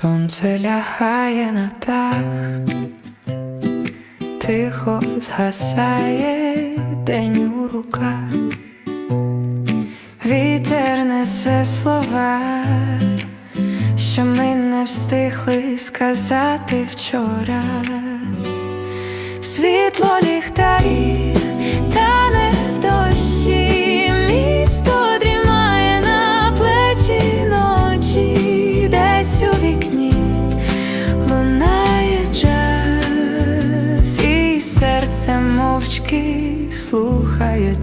Сонце лягає на дах, тихо згасає день у руках, вітер несе слова, що ми не встигли сказати вчора. Світло ліхтарів тане в дощі, місто дрімає на плечі ночі, десь вікні. Лунає джаз, серце мовчки слухає